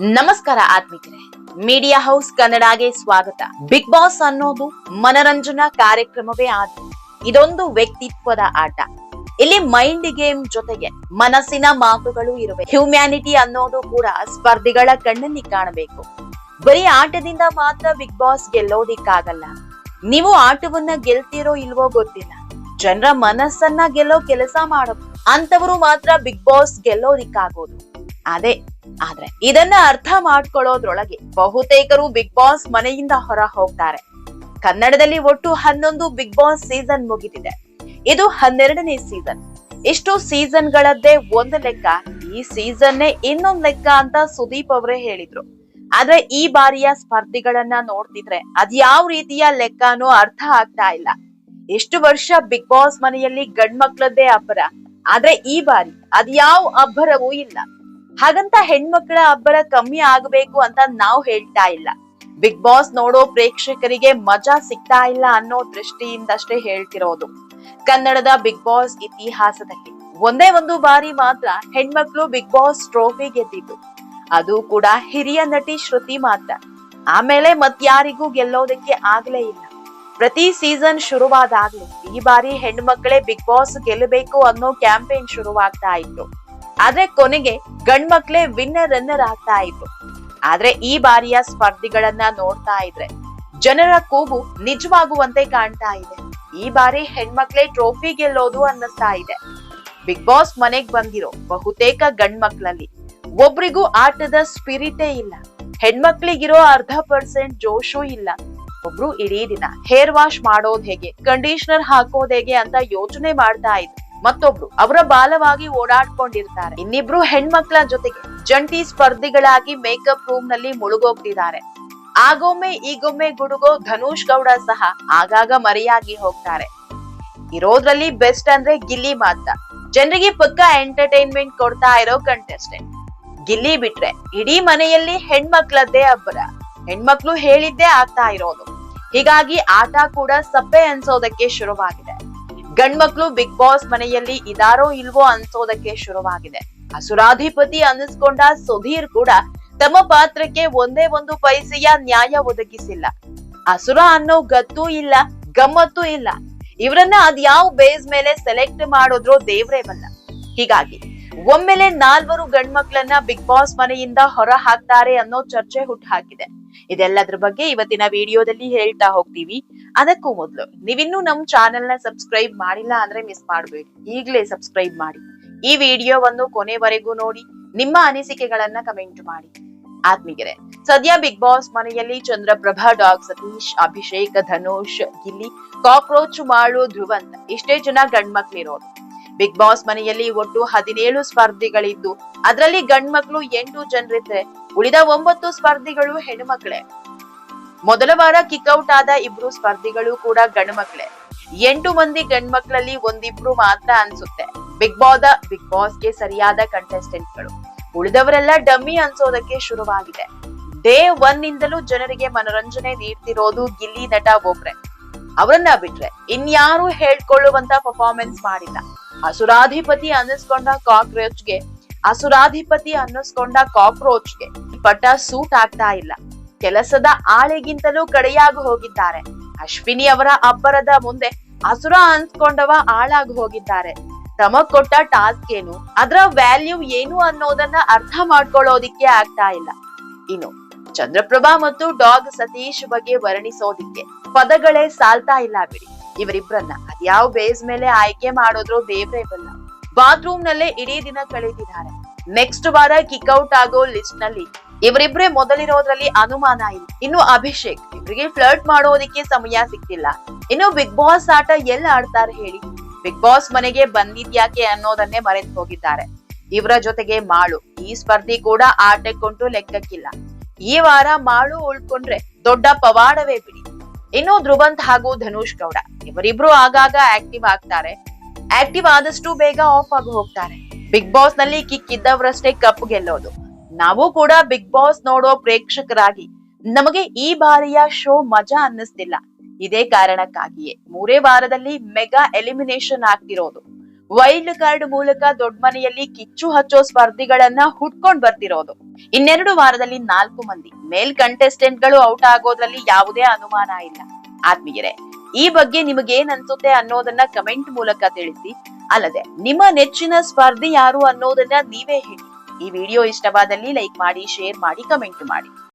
ನಮಸ್ಕಾರ ಆತ್ಮಿಕರೇ. Media house ಕನ್ನಡಗೆ ಸ್ವಾಗತ. Big boss ಅನ್ನೋದು ಮನರಂಜನಾ ಕಾರ್ಯಕ್ರಮವೇ ಆದ ಇದೊಂದು ವ್ಯಕ್ತಿತ್ವದ ಆಟ. ಇಲ್ಲಿ ಮೈಂಡ್ ಗೇಮ್ ಜೊತೆಗೆ ಮನಸ್ಸಿನ ಮಾತುಗಳು ಇರುವೆ. ಹ್ಯೂಮ್ಯಾನಿಟಿ ಅನ್ನೋದು ಕೂಡ ಸ್ಪರ್ಧಿಗಳ ಕಣ್ಣಲ್ಲಿ ಕಾಣಬೇಕು. ಬರೀ ಆಟದಿಂದ ಮಾತ್ರ ಬಿಗ್ ಬಾಸ್ ಗೆಲ್ಲೋದಿಕ್ಕಾಗಲ್ಲ. ನೀವು ಆಟವನ್ನ ಗೆಲ್ತಿರೋ ಇಲ್ವೋ ಗೊತ್ತಿಲ್ಲ. ಜನರ ಮನಸ್ಸನ್ನ ಗೆಲ್ಲೋ ಕೆಲಸ ಮಾಡೋದು. ಅಂತವರು ಮಾತ್ರ ಬಿಗ್ ಬಾಸ್ ಗೆಲ್ಲೋದಿಕ್ಕಾಗೋದು. ಅದೇ ಆದ್ರೆ ಇದನ್ನ ಅರ್ಥ ಮಾಡ್ಕೊಳ್ಳೋದ್ರೊಳಗೆ ಬಹುತೇಕರು ಬಿಗ್ ಬಾಸ್ ಮನೆಯಿಂದ ಹೊರ ಹೋಗ್ತಾರೆ. ಕನ್ನಡದಲ್ಲಿ ಒಟ್ಟು ಹನ್ನೊಂದು ಬಿಗ್ ಬಾಸ್ ಸೀಸನ್ ಮುಗಿದಿದೆ. ಇದು ಹನ್ನೆರಡನೇ ಸೀಸನ್. ಇಷ್ಟು ಸೀಸನ್ ಗಳದ್ದೇ ಒಂದು ಲೆಕ್ಕ, ಈ ಸೀಸನ್ನೇ ಇನ್ನೊಂದ್ ಲೆಕ್ಕ ಅಂತ ಸುದೀಪ್ ಅವರೇ ಹೇಳಿದ್ರು. ಆದ್ರೆ ಈ ಬಾರಿಯ ಸ್ಪರ್ಧಿಗಳನ್ನ ನೋಡ್ತಿದ್ರೆ ಅದ್ಯಾವ ರೀತಿಯ ಲೆಕ್ಕನೂ ಅರ್ಥ ಆಗ್ತಾ ಇಲ್ಲ. ಎಷ್ಟು ವರ್ಷ ಬಿಗ್ ಬಾಸ್ ಮನೆಯಲ್ಲಿ ಗಂಡ್ಮಕ್ಳದ್ದೇ ಅಬ್ಬರ. ಆದ್ರೆ ಈ ಬಾರಿ ಅದ್ಯಾವ ಅಬ್ಬರವೂ ಇಲ್ಲ. ಹಾಗಂತ ಹೆಣ್ಮಕ್ಳ ಅಬ್ಬರ ಕಮ್ಮಿ ಆಗಬೇಕು ಅಂತ ನಾವು ಹೇಳ್ತಾ ಇಲ್ಲ. ಬಿಗ್ ಬಾಸ್ ನೋಡೋ ಪ್ರೇಕ್ಷಕರಿಗೆ ಮಜಾ ಸಿಗ್ತಾ ಇಲ್ಲ ಅನ್ನೋ ದೃಷ್ಟಿಯಿಂದಷ್ಟೇ ಹೇಳ್ತಿರೋದು. ಕನ್ನಡದ ಬಿಗ್ ಬಾಸ್ ಇತಿಹಾಸದಲ್ಲಿ. ಒಂದೇ ಒಂದು ಬಾರಿ ಮಾತ್ರ ಹೆಣ್ಮಕ್ಳು ಬಿಗ್ ಬಾಸ್ ಟ್ರೋಫಿ ಗೆದ್ದಿದ್ದು. ಅದು ಕೂಡ ಹಿರಿಯ ನಟಿ ಶ್ರುತಿ ಮಾತ್ರ. ಆಮೇಲೆ ಮತ್ಯಾರಿಗೂ ಗೆಲ್ಲೋದಕ್ಕೆ ಆಗ್ಲೇ ಇಲ್ಲ. ಪ್ರತಿ ಸೀಸನ್ ಶುರುವಾದಾಗ್ಲೂ ಈ ಬಾರಿ ಹೆಣ್ಮಕ್ಳೇ ಬಿಗ್ ಬಾಸ್ ಗೆಲ್ಲಬೇಕು ಅನ್ನೋ ಕ್ಯಾಂಪೇನ್ ಶುರುವಾಗ್ತಾ ಇತ್ತು. ಆದ್ರೆ ಕೊನೆಗೆ ಗಂಡ್ಮಕ್ಳೇ ವಿನ್ನರ್ ರನ್ನರ್ ಆಗ್ತಾ ಇದ್ರು. ಆದ್ರೆ ಈ ಬಾರಿಯ ಸ್ಪರ್ಧಿಗಳನ್ನ ನೋಡ್ತಾ ಇದ್ರೆ ಜನರ ಕೂಗು ನಿಜವಾಗುವಂತೆ ಕಾಣ್ತಾ ಇದೆ. ಈ ಬಾರಿ ಹೆಣ್ಮಕ್ಳೇ ಟ್ರೋಫಿ ಗೆಲ್ಲೋದು ಅನ್ನಿಸ್ತಾ ಇದೆ. ಬಿಗ್ ಬಾಸ್ ಮನೆಗ್ ಬಂದಿರೋ ಬಹುತೇಕ ಗಂಡ್ಮಕ್ಳಲ್ಲಿ ಒಬ್ರಿಗೂ ಆಟದ ಸ್ಪಿರಿಟೇ ಇಲ್ಲ. ಹೆಣ್ಮಕ್ಳಿಗಿರೋ ಅರ್ಧ ಪರ್ಸೆಂಟ್ ಜೋಶು ಇಲ್ಲ. ಒಬ್ರು ಇಡೀ ದಿನ ಹೇರ್ ವಾಶ್ ಮಾಡೋದ್ ಹೇಗೆ ಕಂಡೀಷನರ್ ಹಾಕೋದ್ ಹೇಗೆ ಅಂತ ಯೋಚನೆ ಮಾಡ್ತಾ ಇದ್ರು. ಮತ್ತೊಬ್ರು, ಅವರ ಬಾಲವಾಗಿ ಓಡಾಡ್ಕೊಂಡಿರ್ತಾರೆ. ಇನ್ನಿಬ್ರು ಹೆಣ್ಮಕ್ಳ ಜೊತೆಗೆ ಜಂಟಿ ಸ್ಪರ್ಧಿಗಳಾಗಿ ಮೇಕಪ್ ರೂಮ್ನಲ್ಲಿ ಮುಳುಗೋಗ್ತಿದ್ದಾರೆ. ಆಗೊಮ್ಮೆ ಈಗೊಮ್ಮೆ ಗುಡುಗೋ ಧನುಷ್ ಗೌಡ ಸಹ ಆಗಾಗ ಮರೆಯಾಗಿ ಹೋಗ್ತಾರೆ. ಇರೋದ್ರಲ್ಲಿ ಬೆಸ್ಟ್ ಅಂದ್ರೆ ಗಿಲ್ಲಿ ಮಾತ್ರ. ಜನರಿಗೆ ಪಕ್ಕ ಎಂಟರ್ಟೈನ್ಮೆಂಟ್ ಕೊಡ್ತಾ ಇರೋ ಕಂಟೆಸ್ಟೆಂಟ್ ಗಿಲ್ಲಿ ಬಿಟ್ರೆ ಇಡೀ ಮನೆಯಲ್ಲಿ ಹೆಣ್ಮಕ್ಳದ್ದೇ ಅಬ್ಬರ. ಹೆಣ್ಮಕ್ಳು ಹೇಳಿದ್ದೇ ಆಗ್ತಾ ಇರೋದು. ಹೀಗಾಗಿ ಆಟ ಕೂಡ ಸಪ್ಪೆ ಅನ್ಸೋದಕ್ಕೆ ಶುರುವಾಗಿದೆ. ಗಂಡ್ಮಕ್ಳು ಬಿಗ್ ಬಾಸ್ ಮನೆಯಲ್ಲಿ ಇದಾರೋ ಇಲ್ವೋ ಅನ್ಸೋದಕ್ಕೆ ಶುರುವಾಗಿದೆ. ಅಸುರಾಧಿಪತಿ ಅನ್ನಿಸ್ಕೊಂಡ ಸುಧೀರ್ ಕೂಡ ತಮ್ಮ ಪಾತ್ರಕ್ಕೆ ಒಂದೇ ಒಂದು ಪೈಸೆಯ ನ್ಯಾಯ ಒದಗಿಸಿಲ್ಲ. ಅಸುರ ಅನ್ನೋ ಗತ್ತೂ ಇಲ್ಲ, ಗಮ್ಮತ್ತೂ ಇಲ್ಲ. ಇವರನ್ನ ಅದ್ಯಾವ ಬೇಸ್ ಮೇಲೆ ಸೆಲೆಕ್ಟ್ ಮಾಡಿದ್ರು ದೇವ್ರೇ ಬಲ್ಲ. ಹೀಗಾಗಿ ಒಮ್ಮೆಲೆ ನಾಲ್ವರು ಗಂಡ್ಮಕ್ಳನ್ನ ಬಿಗ್ ಬಾಸ್ ಮನೆಯಿಂದ ಹೊರ ಹಾಕ್ತಾರೆ ಅನ್ನೋ ಚರ್ಚೆ ಹುಟ್ಟು ಹಾಕಿದೆ ಇದೆಲ್ಲದ್ರ ಬಗ್ಗೆ ಇವತ್ತಿನ ವಿಡಿಯೋದಲ್ಲಿ ಹೇಳ್ತಾ ಹೋಗ್ತೀವಿ. ಅದಕ್ಕೂ ಮೊದಲು, ನೀವಿನ್ನೂ ನಮ್ ಚಾನೆಲ್ನ ಸಬ್ಸ್ಕ್ರೈಬ್ ಮಾಡಿಲ್ಲ ಅಂದ್ರೆ ಮಿಸ್ ಮಾಡಬೇಡಿ. ಈಗಲೇ ಸಬ್ಸ್ಕ್ರೈಬ್ ಮಾಡಿ. ಈ ವಿಡಿಯೋವನ್ನು ಕೊನೆವರೆಗೂ ನೋಡಿ, ನಿಮ್ಮ ಅನಿಸಿಕೆಗಳನ್ನ ಕಮೆಂಟ್ ಮಾಡಿ. ಆತ್ಮೀಗೆರೆ ಸದ್ಯ ಬಿಗ್ ಬಾಸ್ ಮನೆಯಲ್ಲಿ ಚಂದ್ರಪ್ರಭಾ, ಡಾಗ್ ಸತೀಶ್, ಅಭಿಷೇಕ್, ಧನುಷ್, ಗಿಲ್ಲಿ, ಕಾಕ್ರೋಚ್, ಮಾಳು, ಧ್ರುವಂತ್, ಇಷ್ಟೇ ಜನ ಗಂಡ್ಮಕ್ಳಿರೋದು ಬಿಗ್ ಬಾಸ್ ಮನೆಯಲ್ಲಿ ಒಟ್ಟು ಹದಿನೇಳು ಸ್ಪರ್ಧಿಗಳಿದ್ದು, ಅದರಲ್ಲಿ ಗಂಡ್ಮಕ್ಳು ಎಂಟು ಜನರಿದ್ರೆ ಉಳಿದ ಒಂಬತ್ತು ಸ್ಪರ್ಧಿಗಳು ಹೆಣ್ಮಕ್ಳೆ ಮೊದಲ ವಾರ ಕಿಕ್ಔಟ್ ಆದ ಇಬ್ರು ಸ್ಪರ್ಧಿಗಳು ಕೂಡ ಗಂಡ್ಮಕ್ಳೇ. ಎಂಟು ಮಂದಿ ಗಂಡ್ಮಕ್ಳಲ್ಲಿ ಒಂದಿಬ್ರು ಮಾತ್ರ ಅನ್ಸುತ್ತೆ. ಬಿಗ್ ಬಾಸ್ ಬಿಗ್ ಬಾಸ್ಗೆ ಸರಿಯಾದ ಕಂಟೆಸ್ಟೆಂಟ್ಗಳು ಉಳಿದವರೆಲ್ಲ ಡಮ್ಮಿ ಅನ್ಸೋದಕ್ಕೆ ಶುರುವಾಗಿದೆ. ಡೇ ಒನ್ ನಿಂದಲೂ ಜನರಿಗೆ ಮನೋರಂಜನೆ ನೀಡ್ತಿರೋದು ಗಿಲ್ಲಿ ನಟ ಒಬ್ರೆ. ಅವರನ್ನ ಬಿಟ್ರೆ ಇನ್ಯಾರು ಹೇಳ್ಕೊಳ್ಳುವಂತ ಪರ್ಫಾರ್ಮೆನ್ಸ್ ಮಾಡಿಲ್ಲ. ಅಸುರಾಧಿಪತಿ ಅನ್ನಿಸ್ಕೊಂಡ ಕಾಕ್ರೋಚ್ಗೆ, ಅಸುರಾಧಿಪತಿ ಅನ್ನಿಸ್ಕೊಂಡ ಕಾಕ್ರೋಚ್ಗೆ ಪಟ ಸೂಟ್ ಆಗ್ತಾ ಇಲ್ಲ. ಕೆಲಸದ ಆಳೆಗಿಂತಲೂ ಕಡೆಯಾಗಿ ಹೋಗಿದ್ದಾರೆ. ಅಶ್ವಿನಿ ಅವರ ಅಬ್ಬರದ ಮುಂದೆ ಅಸುರ ಅನ್ಸ್ಕೊಂಡವ ಆಳಾಗಿ ಹೋಗಿದ್ದಾರೆ. ತಮಗ್ ಕೊಟ್ಟ ಟಾಸ್ಕ್ ಏನು, ಅದರ ವ್ಯಾಲ್ಯೂ ಏನು ಅನ್ನೋದನ್ನ ಅರ್ಥ ಮಾಡ್ಕೊಳ್ಳೋದಿಕ್ಕೆ ಆಗ್ತಾ ಇಲ್ಲ. ಇನ್ನು ಚಂದ್ರಪ್ರಭಾ ಮತ್ತು ಡಾಗ್ ಸತೀಶ್ ಬಗ್ಗೆ ವರ್ಣಿಸೋದಿಕ್ಕೆ ಪದಗಳೇ ಸಾಲ್ತಾ ಇಲ್ಲ ಬಿಡಿ. ಇವರಿಬ್ರನ್ನ. ಅದ್ಯಾವ ಬೇಸ್ ಮೇಲೆ ಆಯ್ಕೆ ಮಾಡೋದ್ರು ದೇವ್ರೇ ಬಲ್ಲ ಬಾತ್ರೂಮ್ ನಲ್ಲೇ ಇಡೀ ದಿನ ಕಳೀತಿದ್ದಾರೆ. ನೆಕ್ಸ್ಟ್ ವಾರ ಕಿಕ್ಔಟ್ ಆಗೋ ಲಿಸ್ಟ್ನಲ್ಲಿ ಇವರಿಬ್ರೇ ಮೊದಲಿರೋದ್ರಲ್ಲಿ ಅನುಮಾನ ಇಲ್ಲ. ಇನ್ನು ಅಭಿಷೇಕ್, ಇವರಿಗೆ ಫ್ಲರ್ಟ್ ಮಾಡೋದಿಕ್ಕೆ ಸಮಯ ಸಿಕ್ತಿಲ್ಲ ಇನ್ನು ಬಿಗ್ ಬಾಸ್ ಆಟ ಎಲ್ಲ ಆಡ್ತಾರೆ ಹೇಳಿ? ಬಿಗ್ ಬಾಸ್ ಮನೆಗೆ ಬಂದಿದ್ಯಾಕೆ ಅನ್ನೋದನ್ನೇ ಮರೆತು ಹೋಗಿದ್ದಾರೆ. ಇವರ ಜೊತೆಗೆ ಮಾಳು. ಈ ಸ್ಪರ್ಧಿ ಕೂಡ ಆಟಕ್ಕೊಂಟು ಲೆಕ್ಕಕ್ಕಿಲ್ಲ. ಈ ವಾರ ಮಾಳು ಉಳ್ಕೊಂಡ್ರೆ ದೊಡ್ಡ ಪವಾಡವೇ ಬಿಡಿ. ಇನ್ನು ಧ್ರುವಂತ್ ಹಾಗೂ ಧನುಷ್ ಗೌಡ ಇವರಿಬ್ರು ಆಗಾಗ ಆಕ್ಟಿವ್ ಆಗ್ತಾರೆ. ಆಕ್ಟಿವ್ ಆದಷ್ಟು ಬೇಗ ಆಫ್ ಆಗಿ ಹೋಗ್ತಾರೆ. ಬಿಗ್ ಬಾಸ್ನಲ್ಲಿ ಕಿಕ್ ಇದ್ದವರಷ್ಟೇ ಕಪ್ ಗೆಲ್ಲೋದು. ನಾವು ಕೂಡ ಬಿಗ್ ಬಾಸ್ ನೋಡೋ ಪ್ರೇಕ್ಷಕರಾಗಿ ನಮಗೆ ಈ ಬಾರಿಯ ಶೋ ಮಜಾ ಅನ್ನಿಸ್ತಿಲ್ಲ. ಇದೇ ಕಾರಣಕ್ಕಾಗಿಯೇ ಮೂರೇ ವಾರದಲ್ಲಿ ಮೆಗಾ ಎಲಿಮಿನೇಷನ್ ಆಗ್ತಿರೋದು. ವೈಲ್ಡ್ ಕಾರ್ಡ್ ಮೂಲಕ ದೊಡ್ಡ ಮನೆಯಲ್ಲಿ ಕಿಚ್ಚು ಹಚ್ಚೋ ಸ್ಪರ್ಧಿಗಳನ್ನ ಹುಟ್ಕೊಂಡ್ ಬರ್ತಿರೋದು. ಇನ್ನೆರಡು ವಾರದಲ್ಲಿ ನಾಲ್ಕು ಮಂದಿ ಮೇಲ್ ಕಂಟೆಸ್ಟೆಂಟ್ಗಳು ಔಟ್ ಆಗೋದ್ರಲ್ಲಿ ಯಾವುದೇ ಅನುಮಾನ ಇಲ್ಲ. ಆತ್ಮೀಯರೇ, ಈ ಬಗ್ಗೆ ನಿಮಗೇನ್ ಅನ್ಸುತ್ತೆ ಅನ್ನೋದನ್ನ ಕಮೆಂಟ್ ಮೂಲಕ ತಿಳಿಸಿ. ಅಲ್ಲದೆ, ನಿಮ್ಮ ನೆಚ್ಚಿನ ಸ್ಪರ್ಧಿ ಯಾರು ಅನ್ನೋದನ್ನ ನೀವೇ ಹೇಳಿ. ಈ ವಿಡಿಯೋ ಇಷ್ಟವಾದಲ್ಲಿ ಲೈಕ್ ಮಾಡಿ, ಶೇರ್ ಮಾಡಿ, ಕಮೆಂಟ್ ಮಾಡಿ.